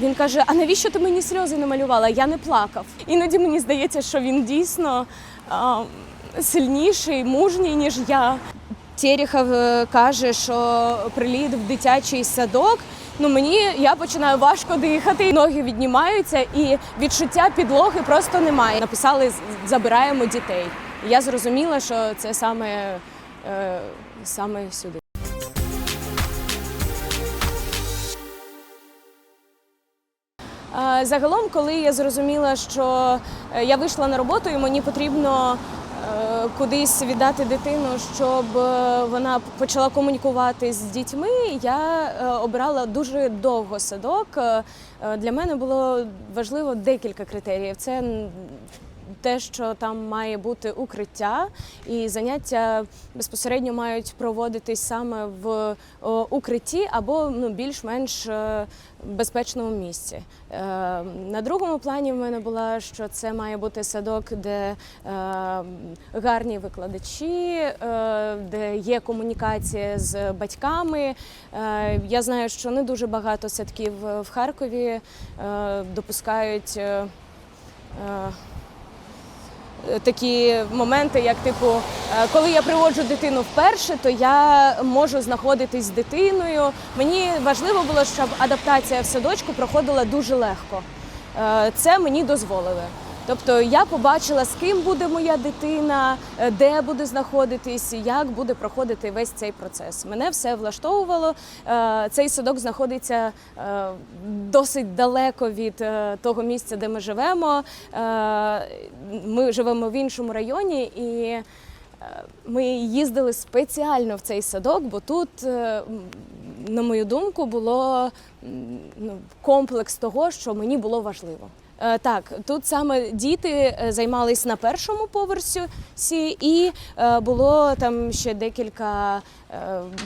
Він каже: А навіщо ти мені сльози намалювала? Я не плакав. Іноді мені здається, що він дійсно а, сильніший, мужній, ніж я. Терехов е, каже, що приліт в дитячий садок. Ну мені я починаю важко дихати, ноги віднімаються, і відчуття підлоги просто немає. Написали забираємо дітей. Я зрозуміла, що це саме, е, саме сюди. Загалом, коли я зрозуміла, що е, я вийшла на роботу і мені потрібно е, кудись віддати дитину, щоб е, вона почала комунікувати з дітьми, я обирала дуже довго садок. Е, е, Для мене було важливо декілька критеріїв. Це те, що там має бути укриття, і заняття безпосередньо мають проводитись саме в укритті або ну, більш-менш е, безпечному місці. Е, На другому плані в мене була, що це має бути садок, де е, гарні викладачі, е, де є комунікація з батьками. Е, Я знаю, що не дуже багато садків в Харкові е, допускають. Такі моменти, як типу, е, коли я приводжу дитину вперше, то я можу знаходитись з дитиною. Мені важливо було, щоб адаптація в садочку проходила дуже легко. Е, Це мені дозволили. Тобто я побачила, з ким буде моя дитина, е, де буде знаходитись, як буде проходити весь цей процес. Мене все влаштовувало. Е, Цей садок знаходиться е, досить далеко від того місця, де ми живемо. Ми живемо в іншому районі і. Ми їздили спеціально в цей садок, бо тут, на мою думку, було ну, комплекс того, що мені було важливо. Е, Так, тут саме діти е, займались на першому поверсі, і е, було там ще декілька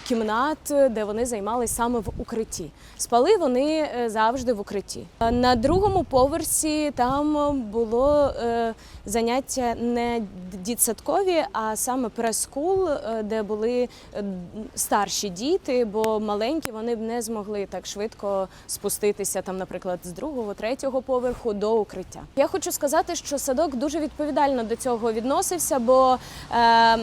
кімнат, де вони займались саме в укритті. Спали вони е, завжди в укритті. Е, На другому поверсі там було е, заняття не дітсадкові, а саме прес-скул, е, де були е, старші діти, бо маленькі вони б не змогли так швидко спуститися, там, наприклад, з другого, третього поверху до укриття. Я хочу сказати, що садок дуже відповідально до цього відносився, бо е,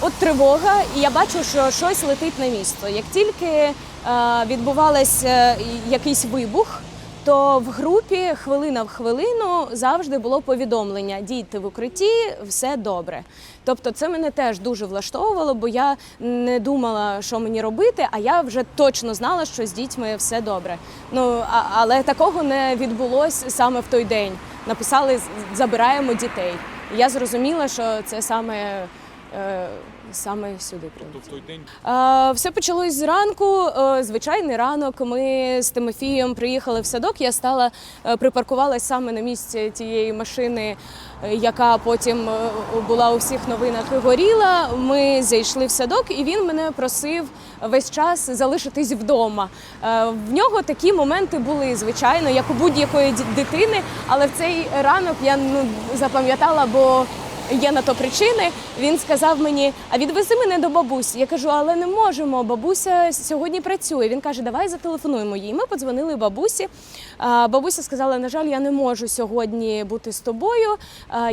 от тривога, і я бачу, що щось летить на місто. Як тільки е, відбувався якийсь вибух. То в групі хвилина в хвилину завжди було повідомлення: дійте в укритті, все добре. Тобто, це мене теж дуже влаштовувало, бо я не думала, що мені робити, а я вже точно знала, що з дітьми все добре. Ну а, але такого не відбулося саме в той день. Написали забираємо дітей. Я зрозуміла, що це саме, е, саме сюди прийде. Тобто той день Все почалось зранку. е, Звичайний ранок. Ми з Тимофієм приїхали в садок. Я стала е, припаркувалась саме на місці тієї машини, е, яка потім була у всіх новинах і горіла. Ми зайшли в садок, і він мене просив весь час залишитись вдома. В нього такі моменти були, звичайно, як у будь-якої дитини, але в цей ранок я ну запам'ятала, бо. Є на то причини. Він сказав мені: а відвези мене до бабусі. Я кажу, але не можемо. Бабуся сьогодні працює. Він каже, давай зателефонуємо їй. Ми подзвонили бабусі. Бабуся сказала: на жаль, я не можу сьогодні бути з тобою.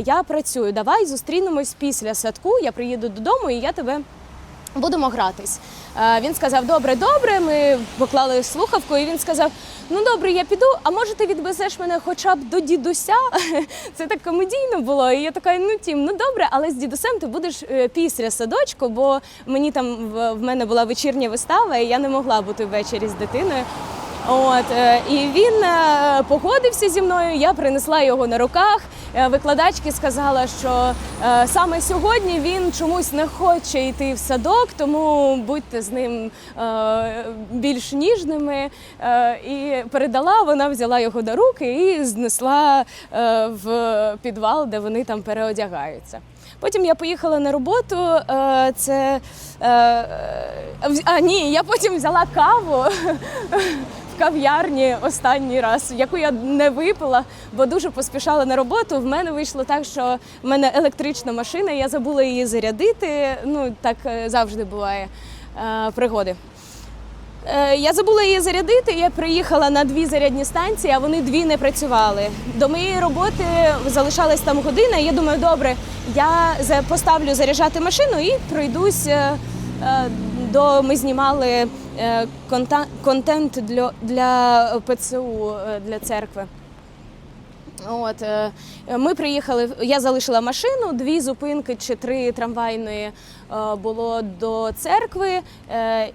Я працюю. Давай зустрінемось після садку. Я приїду додому і я тебе. Будемо гратись. Е, Він сказав: Добре, добре. Ми поклали слухавку, і він сказав: Ну добре, я піду. А може ти відвезеш мене хоча б до дідуся? Це так комедійно було. І я така, ну тім, ну добре, але з дідусем ти будеш е, після садочку, бо мені там в, мене була вечірня вистава, і я не могла бути ввечері з дитиною. От е, і він погодився зі мною. Я принесла його на руках. Е, Викладачки сказала, що е, саме сьогодні він чомусь не хоче йти в садок, тому будьте з ним е, більш ніжними. І передала, вона взяла його до руки і знесла в підвал, де вони там переодягаються. Потім я поїхала на роботу. Це а ні, я потім взяла каву кав'ярні останній раз, яку я не випила, бо дуже поспішала на роботу. В мене вийшло так, що в мене електрична машина, я забула її зарядити. Ну так е, завжди буває е, пригоди. Е, Я забула її зарядити. Я приїхала на дві зарядні станції, а вони дві не працювали. До моєї роботи залишалась там година. і Я думаю, добре, я поставлю заряджати машину і пройдусь до. Ми знімали контент для, для ПЦУ е, для церкви. От е, ми приїхали. Я залишила машину, дві зупинки чи три трамвайної е, було до церкви. е,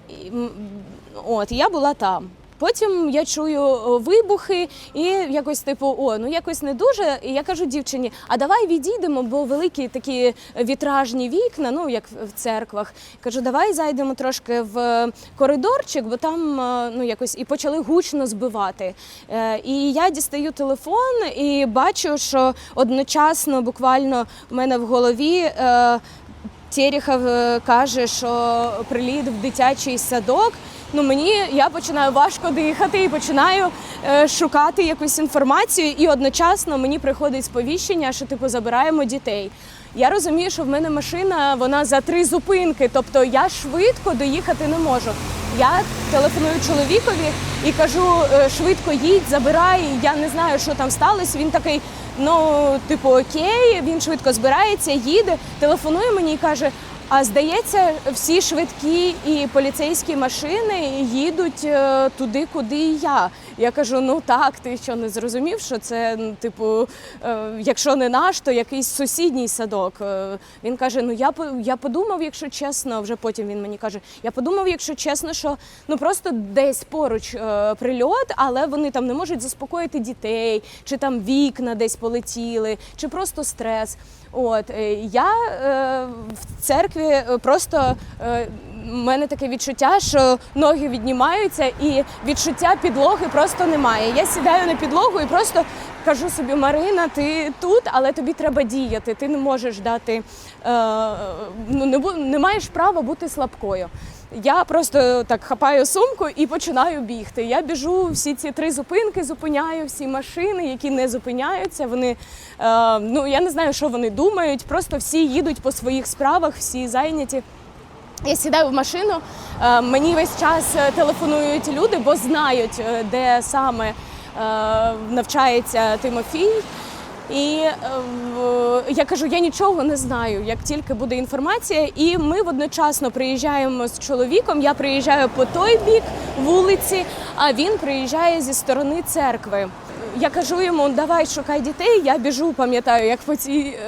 От я була там. Потім я чую е, вибухи і якось типу, о, ну якось не дуже. І я кажу дівчині, а давай відійдемо, бо великі такі вітражні вікна, ну як в церквах. Кажу, давай зайдемо трошки в коридорчик, бо там е, ну якось і почали гучно збивати. Е, І я дістаю телефон і бачу, що одночасно буквально в мене в голові. е, Терехов е, каже, що приліт в дитячий садок. Ну мені я починаю важко дихати і починаю е, шукати якусь інформацію, і одночасно мені приходить сповіщення, що типу забираємо дітей. Я розумію, що в мене машина вона за три зупинки, тобто я швидко доїхати не можу. Я телефоную чоловікові і кажу: е, швидко їдь, забирай. Я не знаю, що там сталося. Він такий, ну, типу, окей, він швидко збирається, їде, телефонує мені і каже: а здається, всі швидкі і поліцейські машини їдуть е, туди, куди і я. Я кажу: ну так, ти що не зрозумів, що це, ну, типу, е, якщо не наш, то якийсь сусідній садок. Е, Він каже: Ну я я подумав, якщо чесно, вже потім він мені каже, я подумав, якщо чесно, що ну просто десь поруч е, прильот, але вони там не можуть заспокоїти дітей, чи там вікна десь полетіли, чи просто стрес. От я е, в церкві просто. Е, мене таке відчуття, що ноги віднімаються, і відчуття підлоги просто немає. Я сідаю на підлогу і просто кажу собі, Марина, ти тут, але тобі треба діяти. Ти не можеш дати, е, ну не, не маєш права бути слабкою. Я просто так хапаю сумку і починаю бігти. Я біжу всі ці три зупинки, зупиняю всі машини, які не зупиняються. Вони е, ну я не знаю, що вони думають. Просто всі їдуть по своїх справах, всі зайняті. Я сідаю в машину, е, мені весь час е, телефонують люди, бо знають, е, де саме навчається Тимофій. І я кажу, я нічого не знаю, як тільки буде інформація. І ми одночасно приїжджаємо з чоловіком. Я приїжджаю по той бік вулиці, а він приїжджає зі сторони церкви. Я кажу йому, давай шукай дітей. Я біжу, пам'ятаю, як по цій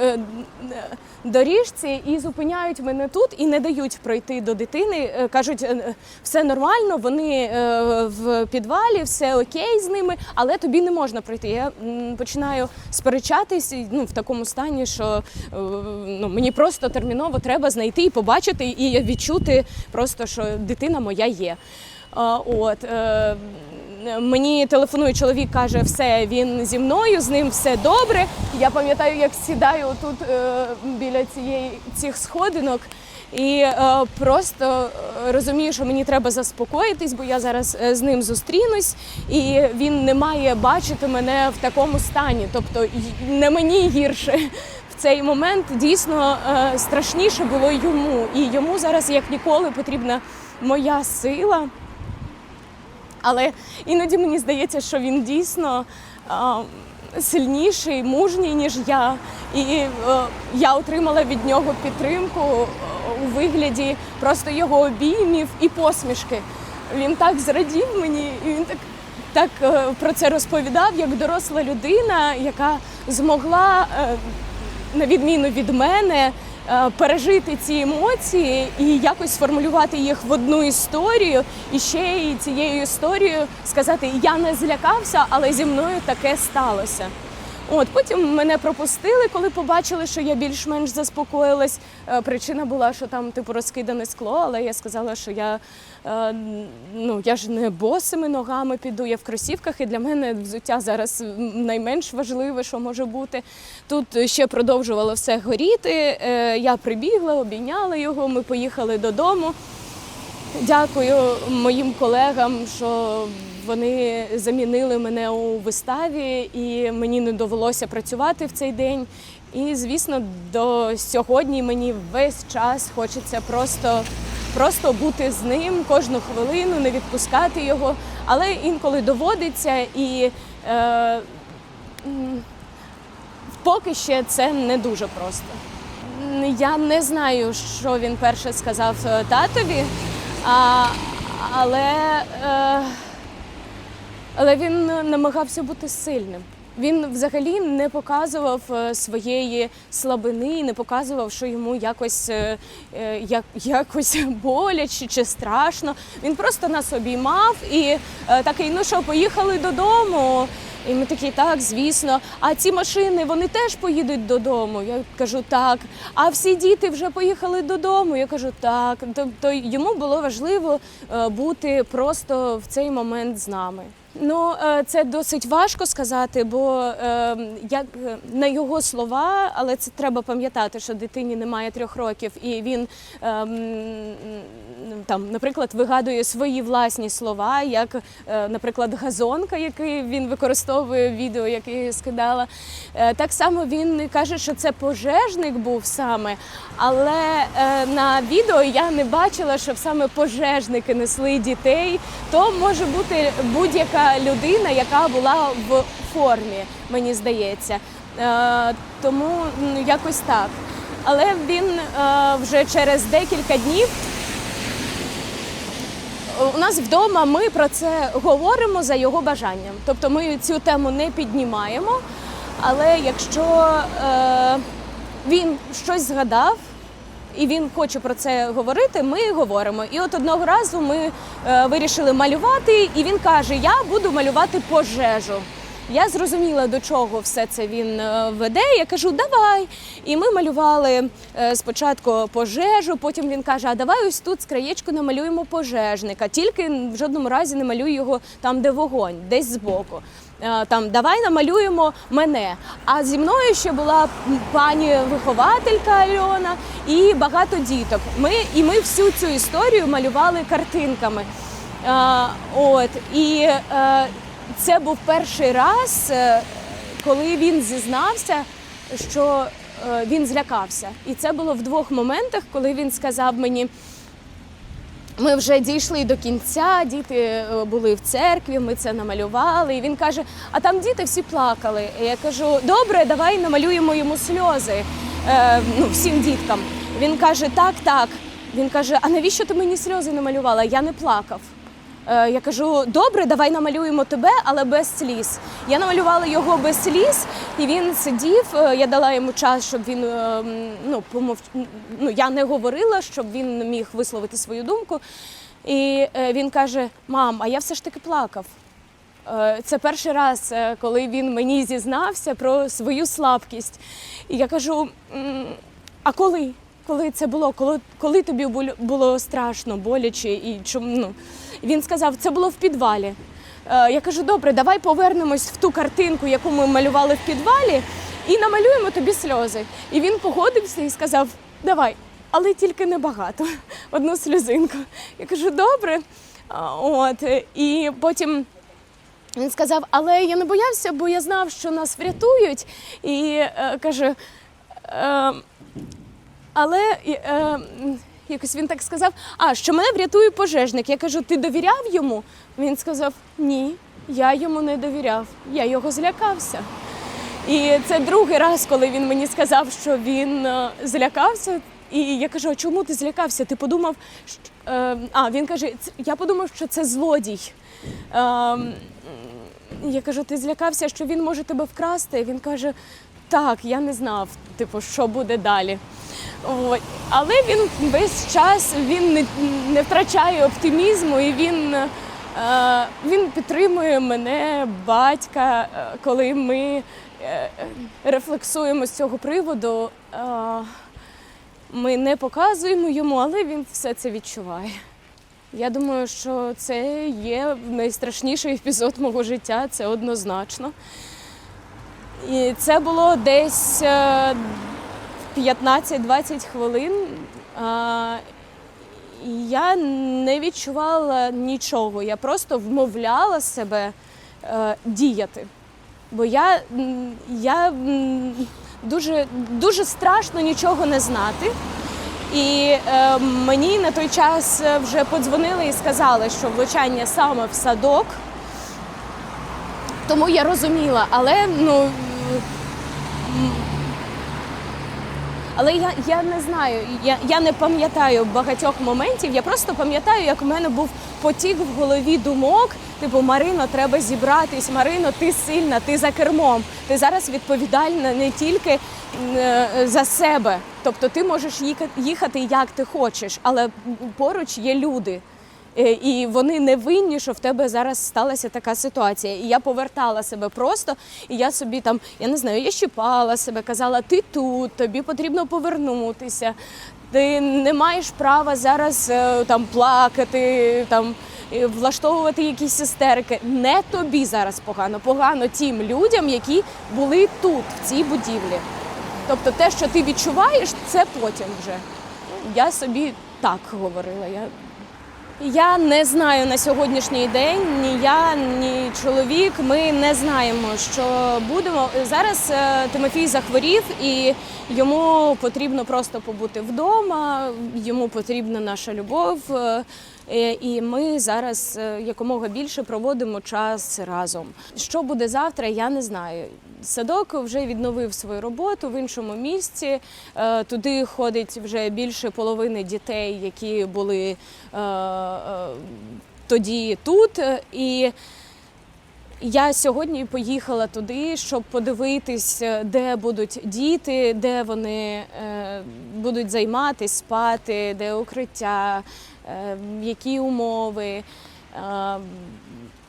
доріжці, і зупиняють мене тут і не дають пройти до дитини. Е, Кажуть, е, все нормально, вони е, в підвалі, все окей з ними, але тобі не можна пройти. Я починаю сперечатись ну, в такому стані, що ну, мені просто терміново треба знайти і побачити, і відчути просто, що дитина моя є. От мені телефонує чоловік, каже, все, він зі мною, з ним все добре. Я пам'ятаю, як сідаю тут е, біля цієї цих сходинок. І е, просто е, розумію, що мені треба заспокоїтись, бо я зараз е, з ним зустрінусь, і він не має бачити мене в такому стані. Тобто не мені гірше. Цей момент дійсно е, страшніше було йому. І йому зараз як ніколи потрібна моя сила. Але іноді мені здається, що він дійсно а, сильніший, мужній, ніж я. І е, я отримала від нього підтримку е, у вигляді просто його обіймів і посмішки. Він так зрадів мені, і він так, так е, про це розповідав, як доросла людина, яка змогла, на відміну від мене, пережити ці емоції і якось сформулювати їх в одну історію, і ще й цією історією сказати: я не злякався, але зі мною таке сталося. От потім мене пропустили, коли побачили, що я більш-менш заспокоїлась. Е, Причина була, що там типу розкидане скло, але я сказала, що я е, ну я ж не босими ногами піду, я в кросівках, і для мене взуття зараз найменш важливе, що може бути. Тут ще продовжувало все горіти. Е, Я прибігла, обійняла його. Ми поїхали додому. Дякую моїм колегам, що вони замінили мене у виставі, і мені не довелося працювати в цей день. І, звісно, до сьогодні мені весь час хочеться просто просто бути з ним кожну хвилину, не відпускати його. Але інколи доводиться і е, поки ще це не дуже просто. Я не знаю, що він перше сказав е, татові, а, але, е, але він намагався бути сильним. Він взагалі не показував е, своєї слабини, не показував, що йому якось, е, е, як, якось боляче чи страшно. Він просто нас обіймав і е, такий, ну що, поїхали додому. І ми такі, так, звісно. А ці машини вони теж поїдуть додому. Я кажу, так. А всі діти вже поїхали додому. Я кажу, так. Тобто йому було важливо е, бути просто в цей момент з нами. Ну, е, це досить важко сказати, бо е, як е, на його слова, але це треба пам'ятати, що дитині немає трьох років, і він е, там, наприклад, вигадує свої власні слова, як, наприклад, газонка, який він використовує в відео, яке я скидала. Так само він каже, що це пожежник був саме, але на відео я не бачила, щоб саме пожежники несли дітей. То може бути будь-яка людина, яка була в формі, мені здається. Е, Тому м, якось так. Але він е, вже через декілька днів у нас вдома ми про це говоримо за його бажанням. Тобто ми цю тему не піднімаємо. Але якщо е, він щось згадав і він хоче про це говорити, ми говоримо. І от одного разу ми е, вирішили малювати, і він каже: Я буду малювати пожежу. Я зрозуміла, до чого все це він е, веде. Я кажу, давай. І ми малювали е, спочатку пожежу, потім він каже: А давай ось тут з краєчку намалюємо пожежника. Тільки в жодному разі не малюй його там, де вогонь, десь збоку. Е, Там давай намалюємо мене. А зі мною ще була пані вихователька Альона і багато діток. Ми і ми всю цю історію малювали картинками. Е, От і е, це був перший раз, коли він зізнався, що він злякався. І це було в двох моментах, коли він сказав мені. Ми вже дійшли до кінця, діти е, були в церкві, ми це намалювали. І він каже: а там діти всі плакали. І я кажу: добре, давай намалюємо йому сльози е, ну, всім діткам. Він каже: так, так. Він каже: А навіщо ти мені сльози намалювала? Я не плакав. Е, Я кажу, добре, давай намалюємо тебе, але без сліз. Я намалювала його без сліз, і він сидів. е, Я дала йому час, щоб він е, ну, помов... ну, я не говорила, щоб він міг висловити свою думку. І він каже: Мам, а я все ж таки плакав. Це перший раз, коли він мені зізнався про свою слабкість. І я кажу: а коли? Коли це було? Коли, коли тобі було- страшно, боляче і чому? Ну? Він сказав, це було в підвалі. Е, Я кажу, добре, давай повернемось в ту картинку, яку ми малювали в підвалі, і намалюємо тобі сльози. І він погодився і сказав: давай, але тільки небагато, одну сльозинку. Я кажу, добре. От, і потім. Він сказав, але я не боявся, бо я знав, що нас врятують. І е, каже, е, але е, якось він так сказав: а що мене врятує пожежник. Я кажу, ти довіряв йому? Він сказав: Ні, я йому не довіряв, я його злякався. І це другий раз, коли він мені сказав, що він е, злякався. І я кажу: а чому ти злякався? Ти подумав, що... е, а він каже: я подумав, що це злодій. Е, я кажу, ти злякався, що він може тебе вкрасти. Він каже: так, я не знав, типу, що буде далі. От. Але він весь час він не, не втрачає оптимізму і він, е, він підтримує мене, батька, е, коли ми е, рефлексуємо з цього приводу. Е, ми не показуємо йому, але він все це відчуває. Я думаю, що це є найстрашніший епізод мого життя, це однозначно. І це було десь е, 15-20 хвилин. І я не відчувала нічого. Я просто вмовляла себе е, діяти. Бо я, я дуже, дуже страшно нічого не знати. І е, мені на той час е, вже подзвонили і сказали, що влучання саме в садок. Тому я розуміла, але ну. Але я, я не знаю, я, я не пам'ятаю багатьох моментів. Я просто пам'ятаю, як у мене був потік в голові думок. Типу, Марино, треба зібратись. Марино, ти сильна, ти за кермом. Ти зараз відповідальна не тільки е, за себе. Тобто ти можеш їхати як ти хочеш, але поруч є люди. Е, І вони не винні, що в тебе зараз сталася така ситуація. І я повертала себе просто, і я собі там, я не знаю, я щипала себе, казала, ти тут, тобі потрібно повернутися. Ти не маєш права зараз е, там плакати, там влаштовувати якісь істерики. Не тобі зараз погано, погано тим людям, які були тут, в цій будівлі. Тобто те, що ти відчуваєш, це потім вже. Я собі так говорила. Я я не знаю на сьогоднішній день ні я, ні чоловік. Ми не знаємо, що будемо. Зараз е, Тимофій захворів, і йому потрібно просто побути вдома. Йому потрібна наша любов. е, І ми зараз е, якомога більше проводимо час разом. Що буде завтра, я не знаю. Садок вже відновив свою роботу в іншому місці. Е, Туди ходить вже більше половини дітей, які були е, е, тоді тут. І я сьогодні поїхала туди, щоб подивитись, де будуть діти, де вони будуть займатися, спати, де укриття, які умови.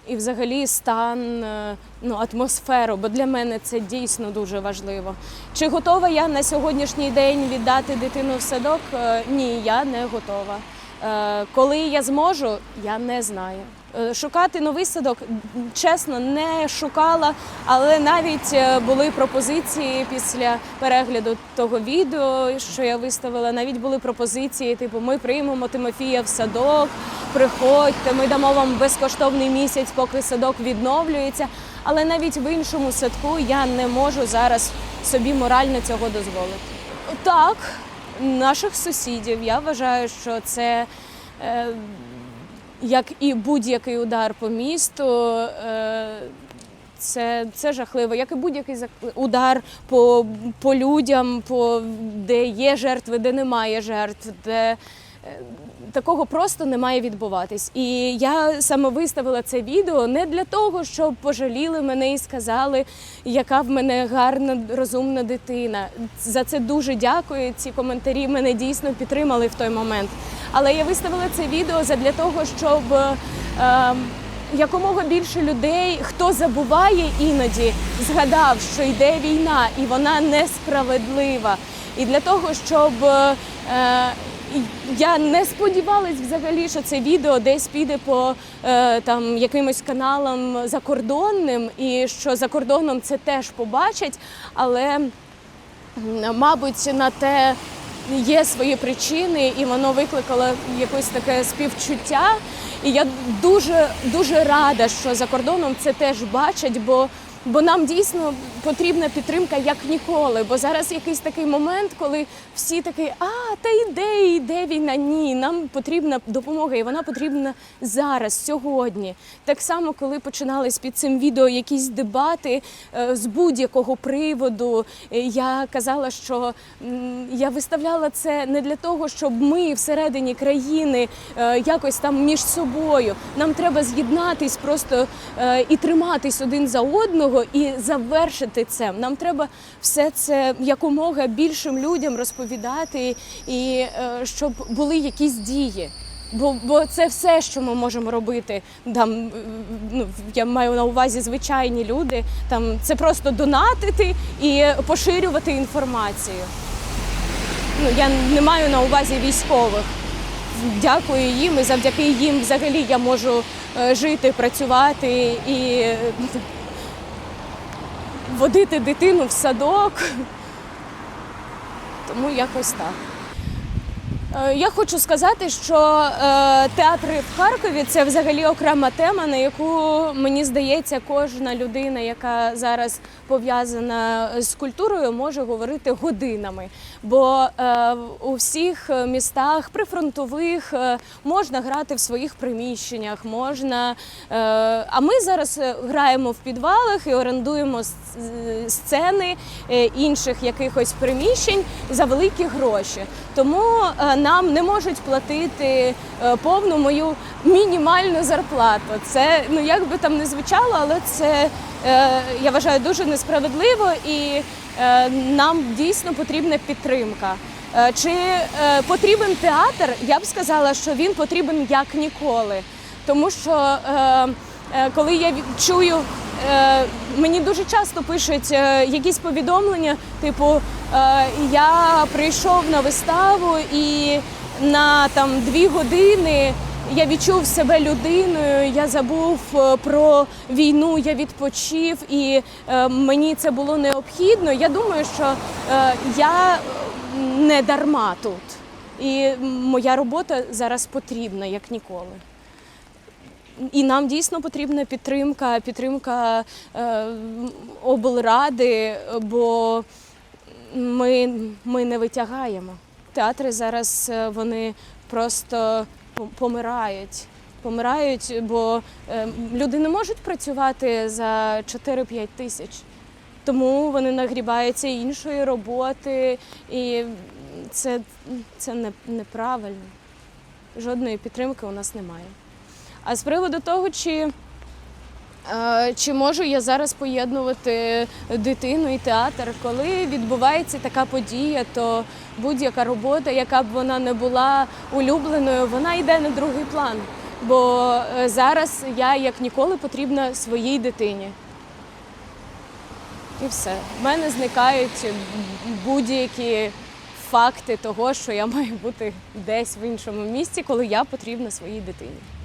І взагалі стан, е, ну, атмосферу, бо для мене це дійсно дуже важливо. Чи готова я на сьогоднішній день віддати дитину в садок? Е, Ні, я не готова. Е, Коли я зможу, я не знаю. Е, Шукати новий садок, чесно, не шукала, але навіть е, були пропозиції після перегляду того відео, що я виставила. Навіть були пропозиції, типу, ми приймемо Тимофія в садок, приходьте, ми дамо вам безкоштовний місяць, поки садок відновлюється. Але навіть в іншому садку я не можу зараз собі морально цього дозволити. Так, наших сусідів. Я вважаю, що це. Е, як і будь-який удар по місту, е, це, це жахливо, як і будь-який удар по, по людям, по, де є жертви, де немає жертв, де е, такого просто не має відбуватись. І я саме виставила це відео не для того, щоб пожаліли мене і сказали, яка в мене гарна, розумна дитина. За це дуже дякую. Ці коментарі мене дійсно підтримали в той момент. Але я виставила це відео для того, щоб е, якомога більше людей, хто забуває іноді, згадав, що йде війна і вона несправедлива. І для того, щоб е, я не сподівалась взагалі, що це відео десь піде по е, там якимось каналам закордонним, і що за кордоном це теж побачать, але мабуть на те є свої причини, і воно викликало якесь таке співчуття. І я дуже дуже рада, що за кордоном це теж бачать, бо, бо нам дійсно потрібна підтримка як ніколи. Бо зараз якийсь такий момент, коли всі такі, а та йде, йде війна. Ні, нам потрібна допомога, і вона потрібна зараз, сьогодні. Так само, коли починались під цим відео якісь дебати е, з будь-якого приводу, е, я казала, що я виставляла це не для того, щоб ми всередині країни е, якось там між собою. Нам треба з'єднатись просто і триматись один за одного і завершити це. Нам треба все це якомога більшим людям розповідати, і е, щоб були якісь дії. Бо, бо це все, що ми можемо робити. Там е, ну я маю на увазі звичайні люди. Там це просто донатити і поширювати інформацію. Ну я не маю на увазі військових. Дякую їм, і завдяки їм взагалі я можу е, жити, працювати і водити дитину в садок. Тому якось так. Е, Я хочу сказати, що е, театри в Харкові це взагалі окрема тема, на яку мені здається, кожна людина, яка зараз пов'язана з культурою, може говорити годинами. Бо е, у всіх містах прифронтових можна грати в своїх приміщеннях, можна. А ми зараз граємо в підвалах і орендуємо сцени інших якихось приміщень за великі гроші. Тому нам не можуть платити е, повну мою мінімальну зарплату. Це ну як би там не звучало, але це е, я вважаю дуже несправедливо і е, нам дійсно потрібна підтримка. Чи потрібен театр? Я б сказала, що він потрібен як ніколи. Тому що коли я чую, мені дуже часто пишуть е, якісь повідомлення, типу е, я прийшов на виставу і на там дві години. Я відчув себе людиною, я забув е, про війну, я відпочив, і е, мені це було необхідно. Я думаю, що е, я не дарма тут, і моя робота зараз потрібна як ніколи. І нам дійсно потрібна підтримка, підтримка е, облради, бо ми, ми не витягаємо. Театри зараз е, вони просто помирають. Помирають, бо е, люди не можуть працювати за 4-5 тисяч. Тому вони нагрібаються іншої роботи, і це, це не, неправильно. Жодної підтримки у нас немає. А з приводу того, чи, е, чи можу я зараз поєднувати дитину і театр, коли відбувається така подія, то будь-яка робота, яка б вона не була улюбленою, вона йде на другий план. Бо е, зараз я як ніколи потрібна своїй дитині. І все. В мене зникають будь-які факти того, що я маю бути десь в іншому місці, коли я потрібна своїй дитині.